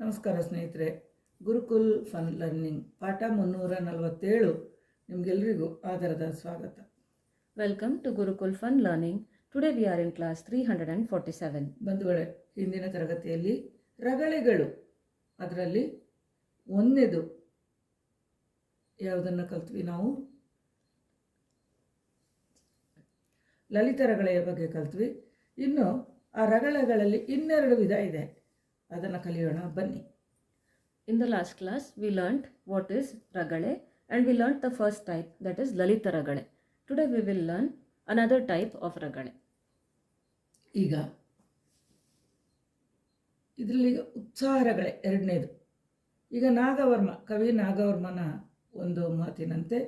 ನಮಸ್ಕಾರ ಸ್ನೇಹಿತರೆ gurukul fun learning ಪಾಠ ಮುನ್ನೂರ ನಲವತ್ತೇಳು ನಿಮಗೆಲ್ಲರಿಗೂ ಆಧಾರದ ಸ್ವಾಗತ. Welcome to Gurukul fun learning today we are in class three hundred and forty seven ಬಂಧುಗಳೇ ಹಿಂದಿನ ತರಗತಿಯಲ್ಲಿ ರಗಳೆಗಳು ಅದರಲ್ಲಿ ಒಂದೇದು ಯಾವುದನ್ನು ಕಲ್ತ್ವಿ ನಾವು? ಲಲಿತ ರಗಳೆಯ ಬಗ್ಗೆ ಕಲ್ತ್ವಿ. ಇನ್ನು ಆ ರಗಳೆಗಳಲ್ಲಿ ಇನ್ನೆರಡು ವಿಧ ಇದೆ. ಅದನ್ನು ಕಲಿಯೋಣ. ಬನ್ನಿ. In the last class we learned what is ragale and we learn the first type that is lalita ragale today we will learn another type of ragale ಈಗ ಇದರಲ್ಲಿ ಉತ್ಸಾಹ ರಗಳೆ ಎರಡನೇದು. ಈಗ ನಾಗವರ್ಮ ಕವಿ ನಾಗವರ್ಮನ ಒಂದು ಮಾತಿನಂತೆ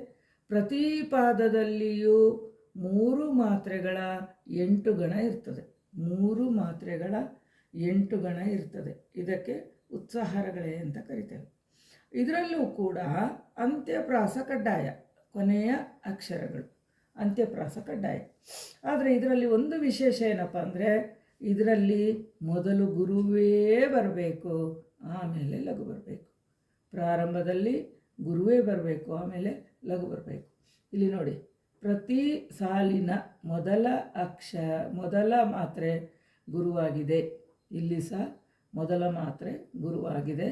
ಪ್ರತಿ ಪಾದದಲ್ಲಿಯೂ ಮೂರು ಮಾತ್ರೆಗಳ ಎಂಟು ಗಣ ಇರ್ತದೆ. ಮೂರು ಮಾತ್ರೆಗಳ ಎಂಟು ಗಣ ಇರ್ತದೆ. ಇದಕ್ಕೆ ಉತ್ಸಾಹರಗಳೇ ಅಂತ ಕರಿತೇವೆ. ಇದರಲ್ಲೂ ಕೂಡ ಅಂತ್ಯಪ್ರಾಸ ಕಡ್ಡಾಯ, ಕೊನೆಯ ಅಕ್ಷರಗಳು, ಅಂತ್ಯಪ್ರಾಸ ಕಡ್ಡಾಯ. ಆದರೆ ಇದರಲ್ಲಿ ಒಂದು ವಿಶೇಷ ಏನಪ್ಪ ಅಂದರೆ ಇದರಲ್ಲಿ ಮೊದಲು ಗುರುವೇ ಬರಬೇಕು, ಆಮೇಲೆ ಲಘು ಬರಬೇಕು. ಪ್ರಾರಂಭದಲ್ಲಿ ಗುರುವೇ ಬರಬೇಕು, ಆಮೇಲೆ ಲಘು ಬರಬೇಕು. ಇಲ್ಲಿ ನೋಡಿ, ಪ್ರತಿ ಸಾಲಿನ ಮೊದಲ ಅಕ್ಷ, ಮೊದಲ ಮಾತ್ರೆ ಗುರುವಾಗಿದೆ. ಇಲ್ಲಿ ಸಹ ಮೊದಲ ಮಾತ್ರೆ ಗುರುವಾಗಿದೆ.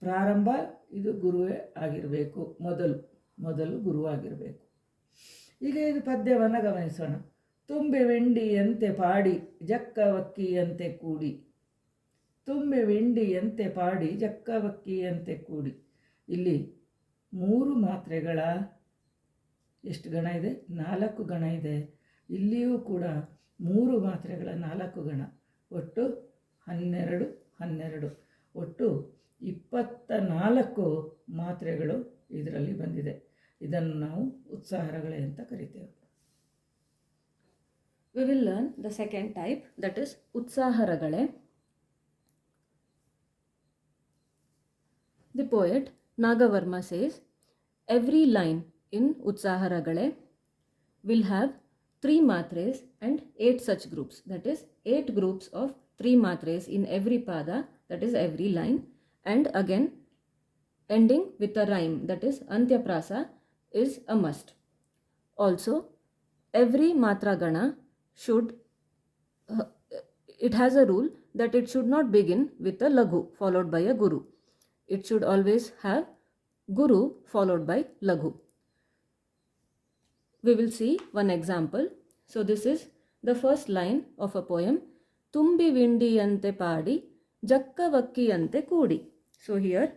ಪ್ರಾರಂಭ ಇದು ಗುರುವೇ ಆಗಿರಬೇಕು. ಮೊದಲು ಮೊದಲು ಗುರುವಾಗಿರಬೇಕು ಈಗ ಇದು ಪದ್ಯವನ್ನು ಗಮನಿಸೋಣ. ತುಂಬೆ ವೆಂಡಿಯಂತೆ ಪಾಡಿ, ಜಕ್ಕವಕ್ಕಿಯಂತೆ ಕೂಡಿ. ತುಂಬೆ ವೆಂಡಿಯಂತೆ ಪಾಡಿ, ಜಕ್ಕವಕ್ಕಿಯಂತೆ ಕೂಡಿ. ಇಲ್ಲಿ ಮೂರು ಮಾತ್ರೆಗಳ ಎಷ್ಟು ಗಣ ಇದೆ? ನಾಲ್ಕು ಗಣ ಇದೆ. ಇಲ್ಲಿಯೂ ಕೂಡ ಮೂರು ಮಾತ್ರೆಗಳ ನಾಲ್ಕು ಗಣ. ಒಟ್ಟು ಹನ್ನೆರಡು ಹನ್ನೆರಡು. ಒಟ್ಟು ಇಪ್ಪತ್ತ ನಾಲ್ಕು ಮಾತ್ರೆಗಳು ಇದರಲ್ಲಿ ಬಂದಿದೆ. ಇದನ್ನು ನಾವು ಉತ್ಸಾಹಗಳೇ ಅಂತ ಕರಿತೇವೆ. We will learn the second type that is utsaha ragale. The poet Nagavarma says every line in utsaha ragale will have three matres and eight such groups that is eight groups of three matres in every pada, that is, every line, and again ending with a rhyme, that is, Antyaprasa is a must. Also, every matra gana should, uh, it has a rule that it should not begin with a laghu followed by a guru. It should always have guru followed by laghu. We will see one example. So, this is the first line of a poem ತುಂಬಿ ವಿಂಡಿಯಂತೆ ಪಾಡಿ, ಜಕ್ಕವಕ್ಕಿಯಂತೆ ಕೂಡಿ. So here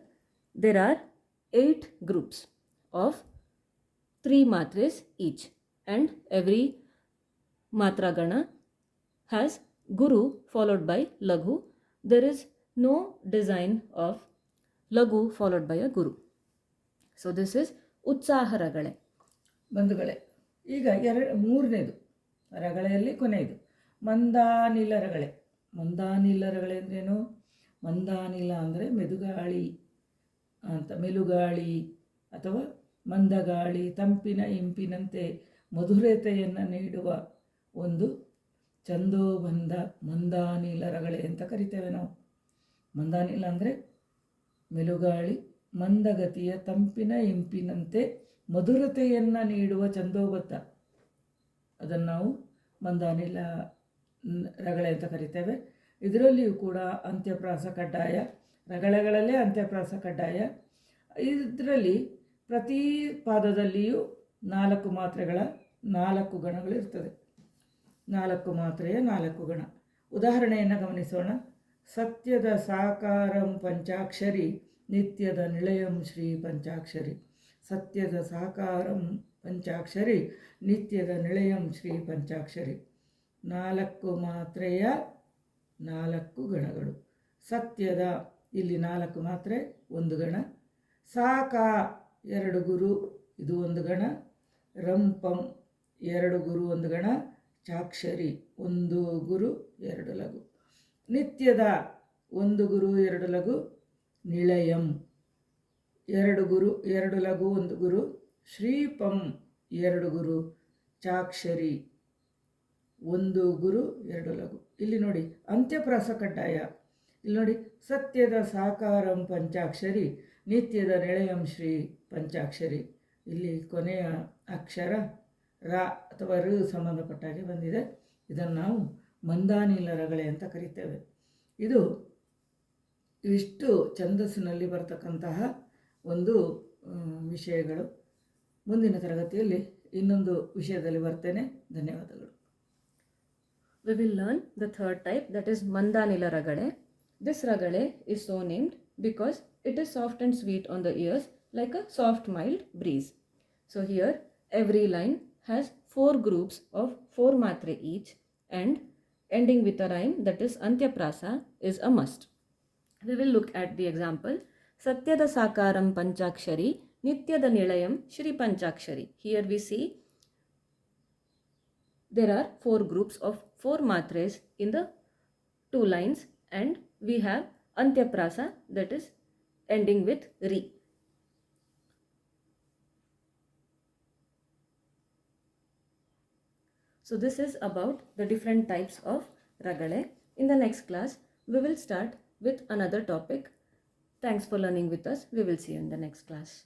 there are eight groups of three matres each and every matragana has guru followed by laghu there is no design of laghu followed by a guru so this is utsaha ragale ಬಂಧುಗಳೇ, ಈಗ ಎರಡು, ಮೂರನೇದು, ರಗಳೆಯಲ್ಲಿ ಕೊನೆಯದು. ಮಂದಾನಿಲ ರಗಳೆ ಮಂದಾನಿಲ ರಗಳೆ ಅಂದ್ರೇನು? ಮಂದಾನಿಲ ಅಂದರೆ ಮೆದುಗಾಳಿ ಅಂತ, ಮೆಲುಗಾಳಿ ಅಥವಾ ಮಂದಗಾಳಿ, ತಂಪಿನ ಇಂಪಿನಂತೆ ಮಧುರತೆಯನ್ನು ನೀಡುವ ಒಂದು ಚಂದೋಬಂಧ ಬಂದ ರಗಳೆ ಅಂತ ಕರಿತೇವೆ ನಾವು. ಮಂದಾನಿಲ ಅಂದರೆ ಮೆಲುಗಾಳಿ, ಮಂದಗತಿಯ ತಂಪಿನ ಇಂಪಿನಂತೆ ಮಧುರತೆಯನ್ನು ನೀಡುವ ಚಂದೋಬದ್ಧ ಅದನ್ನು ನಾವು ಮಂದಾನಿಲ ರಗಳೆ ಅಂತ ಕರಿತೇವೆ. ಇದರಲ್ಲಿಯೂ ಕೂಡ ಅಂತ್ಯಪ್ರಾಸ ಕಡ್ಡಾಯ, ರಗಳೆಗಳಲ್ಲೇ ಅಂತ್ಯಪ್ರಾಸ ಕಡ್ಡಾಯ. ಇದರಲ್ಲಿ ಪ್ರತಿ ಪಾದದಲ್ಲಿಯೂ ನಾಲ್ಕು ಮಾತ್ರೆಗಳ ನಾಲ್ಕು ಗಣಗಳು ಇರ್ತದೆ. ನಾಲ್ಕು ಮಾತ್ರೆಯ ನಾಲ್ಕು ಗಣ. ಉದಾಹರಣೆಯನ್ನು ಗಮನಿಸೋಣ. ಸತ್ಯದ ಸಾಕಾರಂ ಪಂಚಾಕ್ಷರಿ, ನಿತ್ಯದ ನಿಳಯಂ ಶ್ರೀ ಪಂಚಾಕ್ಷರಿ. ಸತ್ಯದ ಸಾಕಾರಂ ಪಂಚಾಕ್ಷರಿ, ನಿತ್ಯದ ನಿಳಯಂ ಶ್ರೀ ಪಂಚಾಕ್ಷರಿ. ನಾಲ್ಕು ಮಾತ್ರೆಯ ನಾಲ್ಕು ಗಣಗಳು. ಸತ್ಯದ, ಇಲ್ಲಿ ನಾಲ್ಕು ಮಾತ್ರೆ, ಒಂದು ಗಣ. ಸಾಕ, ಎರಡು ಗುರು, ಇದು ಒಂದು ಗಣ. ರಂಪಂ, ಎರಡು ಗುರು, ಒಂದು ಗಣ. ಚಾಕ್ಷರಿ, ಒಂದು ಗುರು, ಎರಡು ಲಘು. ನಿತ್ಯದ, ಒಂದು ಗುರು, ಎರಡು ಲಘು. ನಿಳಯಂ, ಎರಡು ಗುರು, ಎರಡು ಲಘು, ಒಂದು ಗುರು. ಶ್ರೀಪಂ, ಎರಡು ಗುರು. ಚಾಕ್ಷರಿ ಒಂದು ಗುರು, ಎರಡು ಲಘು. ಇಲ್ಲಿ ನೋಡಿ, ಅಂತ್ಯಪ್ರಾಸ ಕಡ್ಡಾಯ. ಇಲ್ಲಿ ನೋಡಿ, ಸತ್ಯದ ಸಾಕಾರಂ ಪಂಚಾಕ್ಷರಿ, ನಿತ್ಯದ ನೆಳೆಯಂ ಶ್ರೀ ಪಂಚಾಕ್ಷರಿ. ಇಲ್ಲಿ ಕೊನೆಯ ಅಕ್ಷರ ರ ಅಥವಾ ಋ ಸಂಬಂಧಪಟ್ಟಾಗೆ ಬಂದಿದೆ. ಇದನ್ನು ನಾವು ಮಂದಾನಿಲ ರಗಳೆ ಅಂತ ಕರಿತೇವೆ. ಇದು ಇಷ್ಟು ಛಂದಸ್ಸಿನಲ್ಲಿ ಬರ್ತಕ್ಕಂತಹ ಒಂದು ವಿಷಯಗಳು. ಮುಂದಿನ ತರಗತಿಯಲ್ಲಿ ಇನ್ನೊಂದು ವಿಷಯದಲ್ಲಿ ಬರ್ತೇನೆ. ಧನ್ಯವಾದಗಳು. We will learn the third type that is Mandanila Ragale. This Ragale is so named because it is soft and sweet on the ears like a soft mild breeze. So here every line has four groups of four matre each and ending with a rhyme that is Antyaprasa is a must. We will look at the example. Satyada Sakaram Panchakshari Nityada Nilayam Shri Panchakshari. Here we see there are four groups of four matres in the two lines and we have antyaprasa that is ending with ri so this is about the different types of ragale. In the next class we will start with another topic. Thanks for learning with us. We will see you in the next class